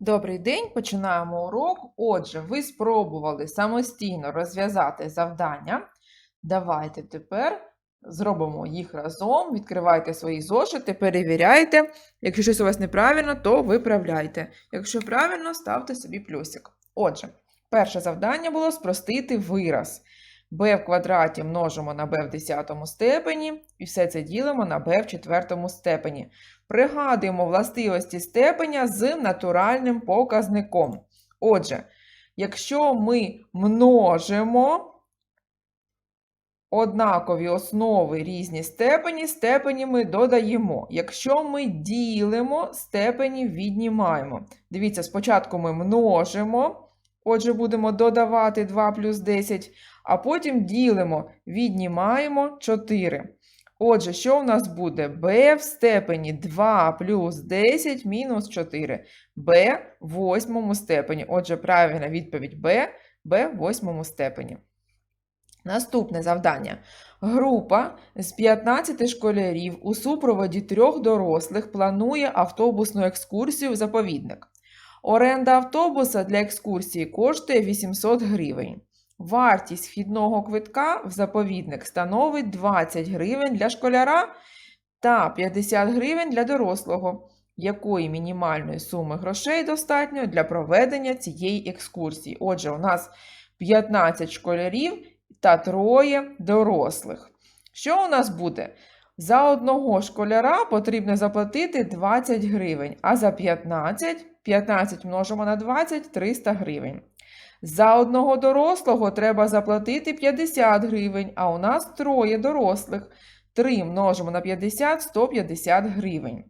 Добрий день, починаємо урок. Отже, ви спробували самостійно розв'язати завдання. Давайте тепер зробимо їх разом. Відкривайте свої зошити, перевіряйте. Якщо щось у вас неправильно, то виправляйте. Якщо правильно, ставте собі плюсик. Отже, перше завдання було спростити вираз. B в квадраті множимо на b в 10 степені, і все це ділимо на b в 4 степені. Пригадуємо властивості степеня з натуральним показником. Отже, якщо ми множимо однакові основи різні степені, степені ми додаємо. Якщо ми ділимо, степені віднімаємо. Дивіться, спочатку ми множимо, отже, будемо додавати 2 плюс 10, а потім ділимо, віднімаємо 4. Отже, що у нас буде? b в степені 2 плюс 10 мінус 4. b в восьмому степені. Отже, правильна відповідь b, b в восьмому степені. Наступне завдання. Група з 15 школярів у супроводі трьох дорослих планує автобусну екскурсію в заповідник. Оренда автобуса для екскурсії коштує 800 гривень. Вартість вхідного квитка в заповідник становить 20 гривень для школяра та 50 гривень для дорослого. Якої мінімальної суми грошей достатньо для проведення цієї екскурсії? Отже, у нас 15 школярів та троє дорослих. Що у нас буде? За одного школяра потрібно заплатити 20 гривень, а за 15 15 множимо на 20 300 гривень. За одного дорослого треба заплатити 50 гривень, а у нас троє дорослих. 3 множимо на 50 150 гривень.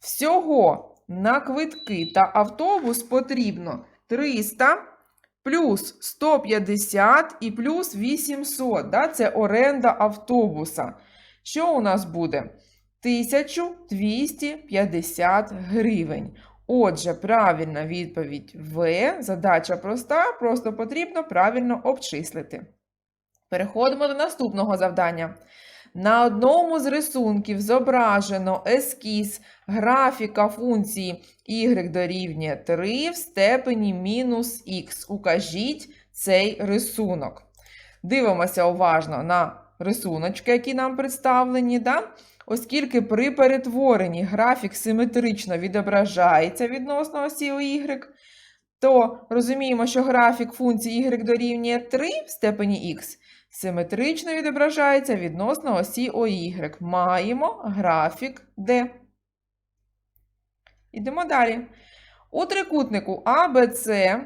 Всього на квитки та автобус потрібно 300 плюс 150 і плюс 800. Да? Це оренда автобуса. Що у нас буде? 1250 гривень. Отже, правильна відповідь В. Задача проста, просто потрібно правильно обчислити. Переходимо до наступного завдання. На одному з рисунків зображено ескіз графіка функції y дорівнює 3 в степені мінус х. Укажіть цей рисунок. Дивимося уважно на рисуночки, які нам представлені. Да? Оскільки при перетворенні графік симетрично відображається відносно осі y, то розуміємо, що графік функції y дорівнює 3 в степені х симетрично відображається відносно осі OY. Маємо графік D. Ідемо далі. У трикутнику ABC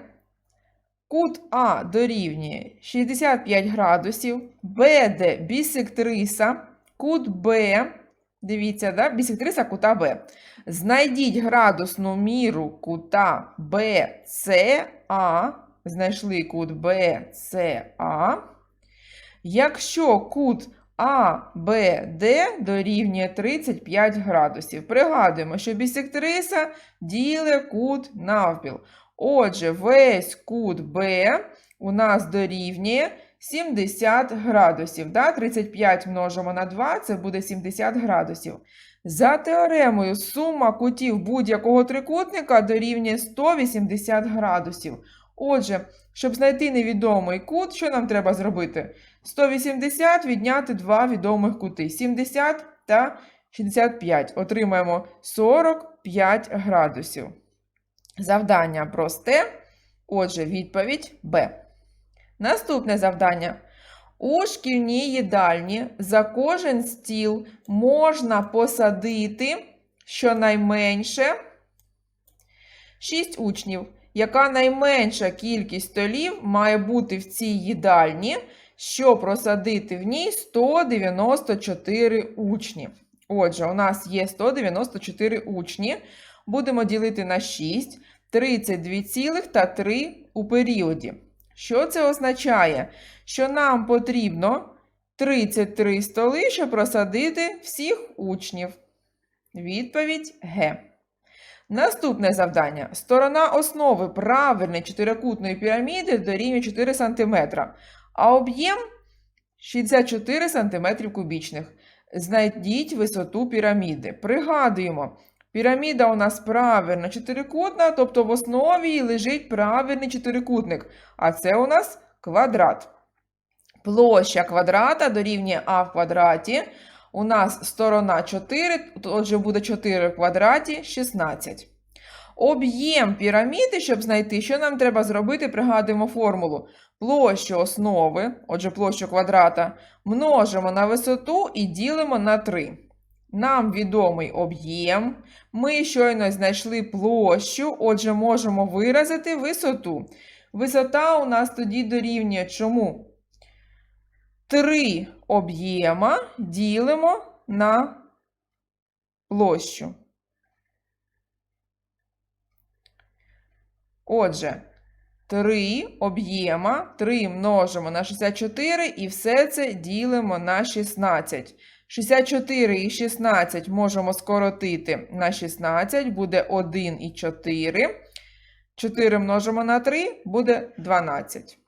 кут А дорівнює 65 градусів, BD бісектриса, кут Б, дивіться, да? бісектриса кута Б. Знайдіть градусну міру кута BCA, знайшли кут BCA. Якщо кут АБД дорівнює 35 градусів. Пригадуємо, що бісектриса діле кут навпіл. Отже, весь кут Б у нас дорівнює 70 градусів. Да? 35 множимо на 2, це буде 70 градусів. За теоремою сума кутів будь-якого трикутника дорівнює 180 градусів. Отже, щоб знайти невідомий кут, що нам треба зробити? 180 відняти два відомих кути 70 та 65. Отримаємо 45 градусів. Завдання просте. Отже, відповідь Б. Наступне завдання. У шкільній їдальні за кожен стіл можна посадити щонайменше 6 учнів. Яка найменша кількість столів має бути в цій їдальні, щоб просадити в ній 194 учні? Отже, у нас є 194 учні. Будемо ділити на 6, 32 цілих та 3 у періоді. Що це означає? Що нам потрібно 33 столи, щоб просадити всіх учнів. Відповідь Г. Наступне завдання. Сторона основи правильної чотирикутної піраміди дорівнює 4 см, а об'єм 64 см кубічних. Знайдіть висоту піраміди. Пригадуємо, Піраміда у нас правильно чотирикутна, тобто в основі лежить правильний чотирикутник. А це у нас квадрат. Площа квадрата дорівнює а в квадраті. У нас сторона 4, отже буде 4 в квадраті 16. Об'єм піраміди, щоб знайти, що нам треба зробити, пригадуємо формулу. Площу основи, отже, площу квадрата, множимо на висоту і ділимо на 3. Нам відомий об'єм. Ми щойно знайшли площу, отже, можемо виразити висоту. Висота у нас тоді дорівнює чому? 3 об'єма ділимо на площу. Отже, 3 об'єма, 3 множимо на 64 і все це ділимо на 16. 64 і 16 можемо скоротити на 16, буде 1 і 4. 4 множимо на 3, буде 12.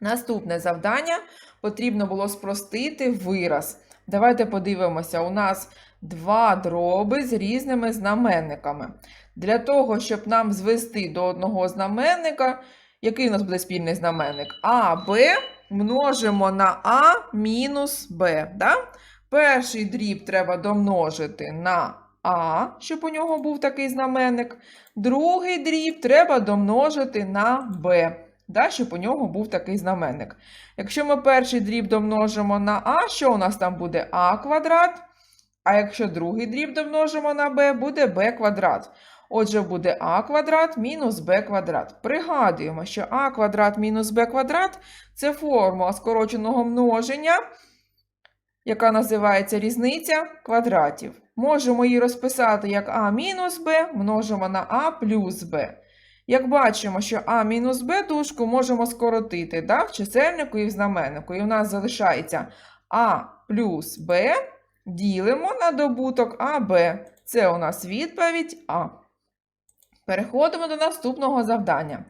Наступне завдання потрібно було спростити вираз. Давайте подивимося, у нас два дроби з різними знаменниками. Для того, щоб нам звести до одного знаменника, який у нас буде спільний знаменник? А, Б множимо на А мінус Б. Да? Перший дріб треба домножити на А, щоб у нього був такий знаменник. Другий дріб треба домножити на Б, да, щоб у нього був такий знаменник. Якщо ми перший дріб домножимо на А, що у нас там буде А квадрат? А якщо другий дріб домножимо на b, буде b квадрат. Отже, буде а квадрат мінус b квадрат. Пригадуємо, що а квадрат мінус b квадрат це формула скороченого множення, яка називається різниця квадратів. Можемо її розписати як а мінус b множимо на а плюс b. Як бачимо, що а мінус b дужку можемо скоротити да, в чисельнику і в знаменнику. І у нас залишається а плюс b ділимо на добуток АБ. Це у нас відповідь А. Переходимо до наступного завдання.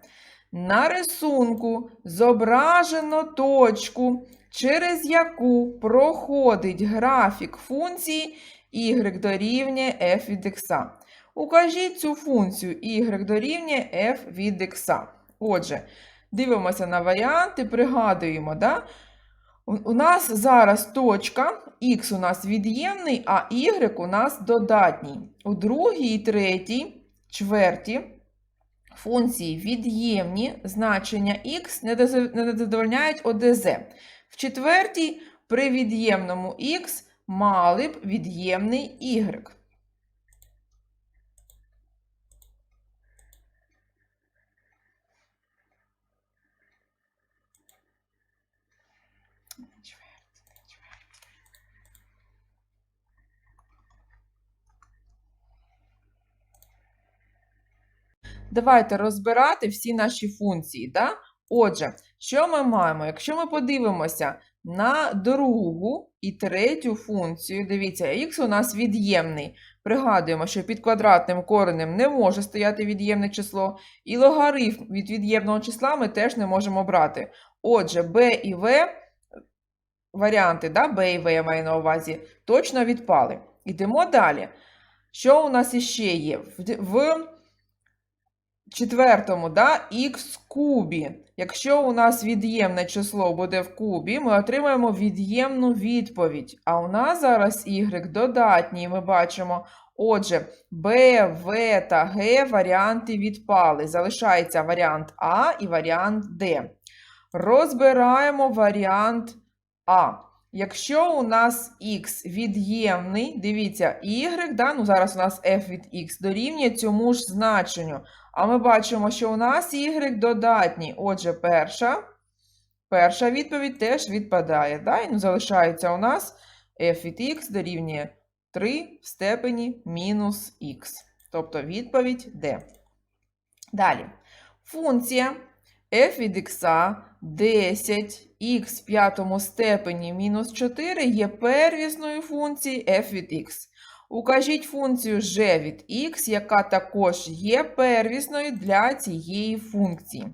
На рисунку зображено точку, через яку проходить графік функції y дорівнює f від x. Укажіть цю функцію y дорівнює f від x. Отже, дивимося на варіанти, пригадуємо, да? У нас зараз точка, х у нас від'ємний, а y у нас додатній. У другій і третій, чверті функції від'ємні значення х не задовольняють ОДЗ. В четвертій при від'ємному х мали б від'ємний y. Давайте розбирати всі наші функції. Да? Отже, що ми маємо? Якщо ми подивимося на другу і третю функцію, дивіться, х у нас від'ємний. Пригадуємо, що під квадратним коренем не може стояти від'ємне число, і логарифм від від'ємного числа ми теж не можемо брати. Отже, b і v, варіанти, да, b і v я маю на увазі, точно відпали. Йдемо далі. Що у нас іще є? В четвертому, да, х в кубі. Якщо у нас від'ємне число буде в кубі, ми отримаємо від'ємну відповідь. А у нас зараз y додатній, ми бачимо. Отже, b, v та g варіанти відпали. Залишається варіант А і варіант D. Розбираємо варіант А. Якщо у нас х від'ємний, дивіться, y, да, ну зараз у нас f від x дорівнює цьому ж значенню. А ми бачимо, що у нас y додатній. Отже, перша, перша відповідь теж відпадає. Да? І ну, залишається у нас f від x дорівнює 3 в степені мінус х. Тобто відповідь D. Далі. Функція f від x 10 х в п'ятому степені мінус 4 є первісною функцією f від x. Укажіть функцію g від x, яка також є первісною для цієї функції.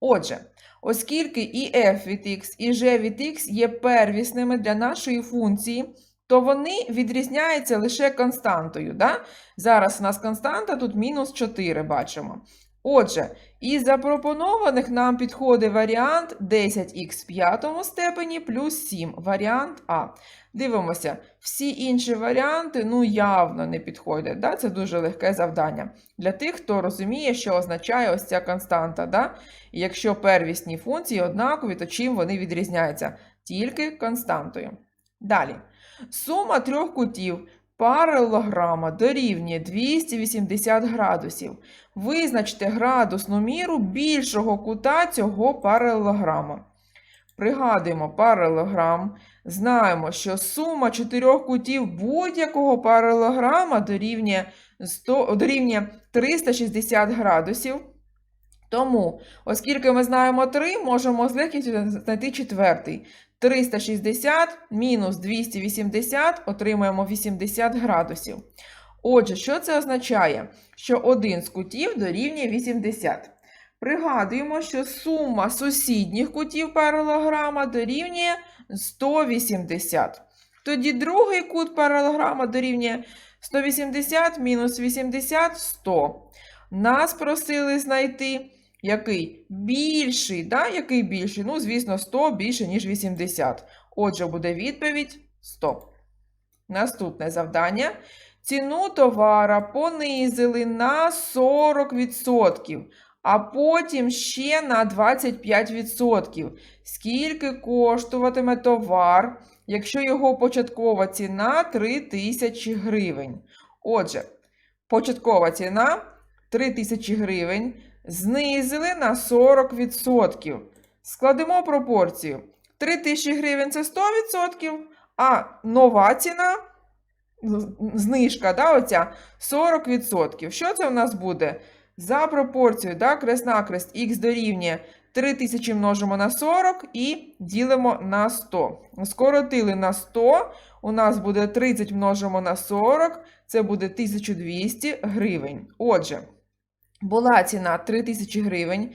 Отже, оскільки і f від x, і g від x є первісними для нашої функції, то вони відрізняються лише константою. Да? Зараз у нас константа тут мінус 4 бачимо. Отже, із запропонованих нам підходить варіант 10х в п'ятому степені плюс 7, варіант А. Дивимося, всі інші варіанти ну, явно не підходять. Да? Це дуже легке завдання. Для тих, хто розуміє, що означає ось ця константа. Да? Якщо первісні функції однакові, то чим вони відрізняються? Тільки константою. Далі. Сума трьох кутів паралелограма дорівнює 280 градусів. Визначте градусну міру більшого кута цього паралелограма. Пригадуємо паралелограм. Знаємо, що сума чотирьох кутів будь-якого паралелограма дорівнює, 100, дорівнює 360 градусів. Тому, оскільки ми знаємо 3, можемо з легкістю знайти четвертий. 360 мінус 280 отримаємо 80 градусів. Отже, що це означає? Що один з кутів дорівнює 80. Пригадуємо, що сума сусідніх кутів паралелограма дорівнює 180. Тоді другий кут паралелограма дорівнює 180 мінус 80 100. Нас просили знайти який більший, да? який більший? Ну, звісно, 100 більше, ніж 80. Отже, буде відповідь 100. Наступне завдання. Ціну товара понизили на 40%, а потім ще на 25%. Скільки коштуватиме товар, якщо його початкова ціна 3000 гривень? Отже, початкова ціна 3000 гривень знизили на 40%. Складемо пропорцію. 3000 гривень це 100%, а нова ціна, знижка, да, оця 40%. Що це у нас буде? За пропорцією, да, крест-накрест, х дорівнює 3000 множимо на 40 і ділимо на 100. Скоротили на 100, у нас буде 30 множимо на 40, це буде 1200 гривень. Отже, була ціна 3000 гривень,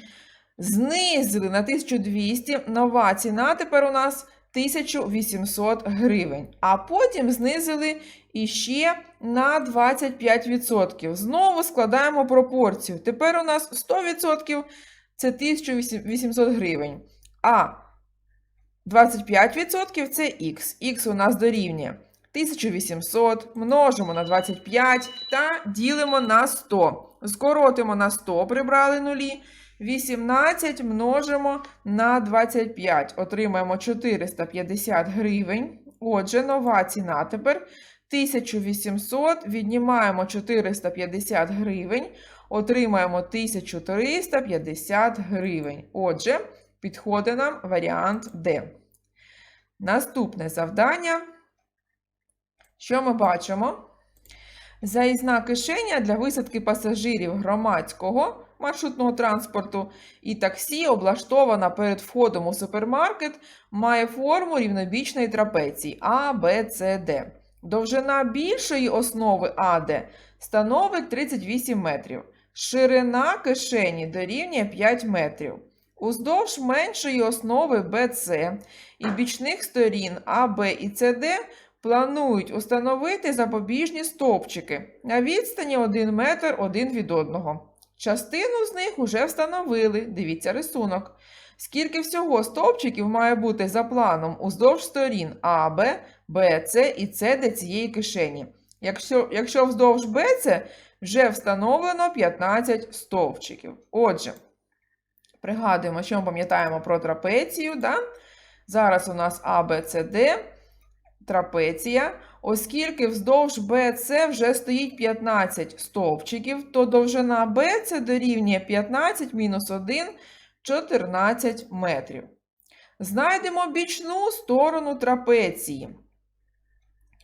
знизили на 1200, нова ціна тепер у нас 1800 гривень. А потім знизили іще на 25%. Знову складаємо пропорцію. Тепер у нас 100% це 1800 гривень. А 25% це х. Х у нас дорівнює 1800, множимо на 25 та ділимо на 100. Скоротимо на 100, прибрали нулі. 18 множимо на 25. Отримаємо 450 гривень. Отже, нова ціна тепер 1800. Віднімаємо 450 гривень. Отримаємо 1350 гривень. Отже, підходить нам варіант Д. Наступне завдання. Що ми бачимо? Заїзна кишеня для висадки пасажирів громадського маршрутного транспорту і таксі, облаштована перед входом у супермаркет, має форму рівнобічної трапеції А, Б, С, Д. Довжина більшої основи АД становить 38 метрів. Ширина кишені дорівнює 5 метрів. Уздовж меншої основи БЦ і бічних сторін А, Б і СД планують установити запобіжні стовпчики на відстані 1 метр один від одного. Частину з них уже встановили, дивіться рисунок. Скільки всього стовпчиків має бути за планом уздовж сторін АБ, БЦ і СД цієї кишені. Якщо, якщо вздовж БЦ вже встановлено 15 стовпчиків. Отже, пригадуємо, що ми пам'ятаємо про трапецію. Да? Зараз у нас ABCD трапеція. Оскільки вздовж BC вже стоїть 15 стовпчиків, то довжина BC дорівнює 15 мінус 1 14 метрів. Знайдемо бічну сторону трапеції.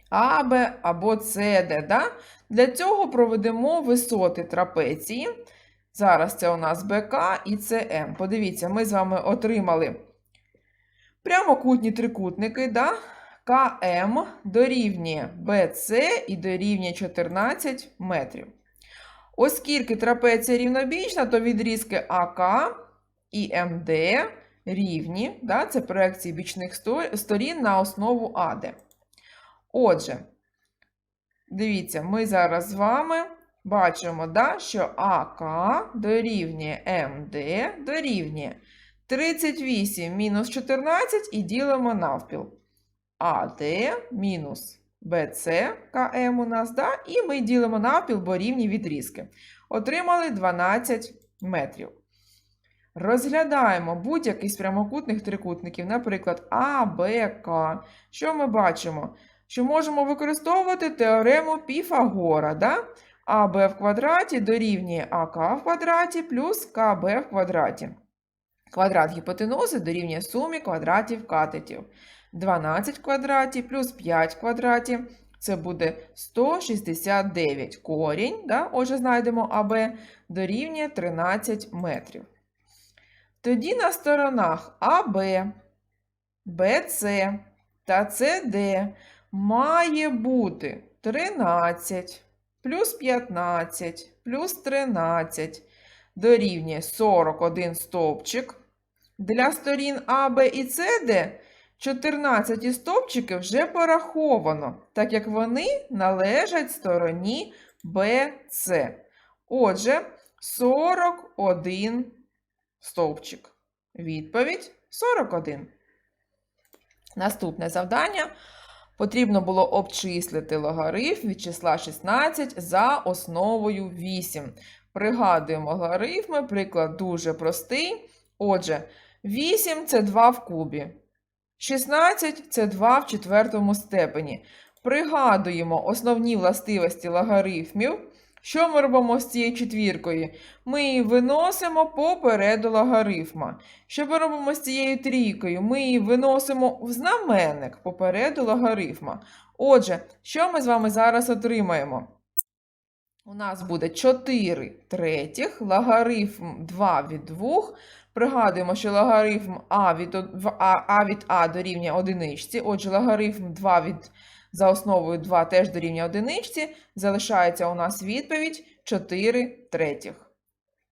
АБ або СД. Да? Для цього проведемо висоти трапеції. Зараз це у нас БК і СМ. Подивіться, ми з вами отримали прямокутні трикутники. Да? КМ дорівнює БЦ і дорівнює 14 метрів. Оскільки трапеція рівнобічна, то відрізки АК і МД рівні, да, це проекції бічних сторін на основу АД. Отже, дивіться, ми зараз з вами бачимо, да, що АК дорівнює МД дорівнює 38 мінус 14 і ділимо навпіл. АД мінус БЦ КМ у нас, да, і ми ділимо навпіл, бо рівні відрізки. Отримали 12 метрів. Розглядаємо будь-який з прямокутних трикутників, наприклад, А, Б, К. Що ми бачимо? Що можемо використовувати теорему Піфагора. Да? АБ в квадраті дорівнює АК в квадраті плюс КБ в квадраті. Квадрат гіпотенузи дорівнює сумі квадратів катетів. 12 в квадраті плюс 5 в квадраті. Це буде 169 корінь. Да? Отже, знайдемо АБ дорівнює 13 метрів. Тоді на сторонах АБ, БЦ та СД має бути 13 плюс 15 плюс 13 дорівнює 41 стовпчик. Для сторін А, Б і СД 14 стовпчиків вже пораховано, так як вони належать стороні БЦ. Отже, 41 стовпчик. Відповідь 41. Наступне завдання. Потрібно було обчислити логарифм від числа 16 за основою 8. Пригадуємо логарифми, приклад дуже простий. Отже, 8 це 2 в кубі. 16 це 2 в четвертому степені. Пригадуємо основні властивості логарифмів. Що ми робимо з цією четвіркою? Ми її виносимо попереду логарифма. Що ми робимо з цією трійкою? Ми її виносимо в знаменник попереду логарифма. Отже, що ми з вами зараз отримаємо? У нас буде 4 третіх, логарифм 2 від 2. Пригадуємо, що логарифм А від, а, а від А дорівнює одиничці. Отже, логарифм 2 від за основою 2 теж дорівнює одиничці. Залишається у нас відповідь 4 третіх.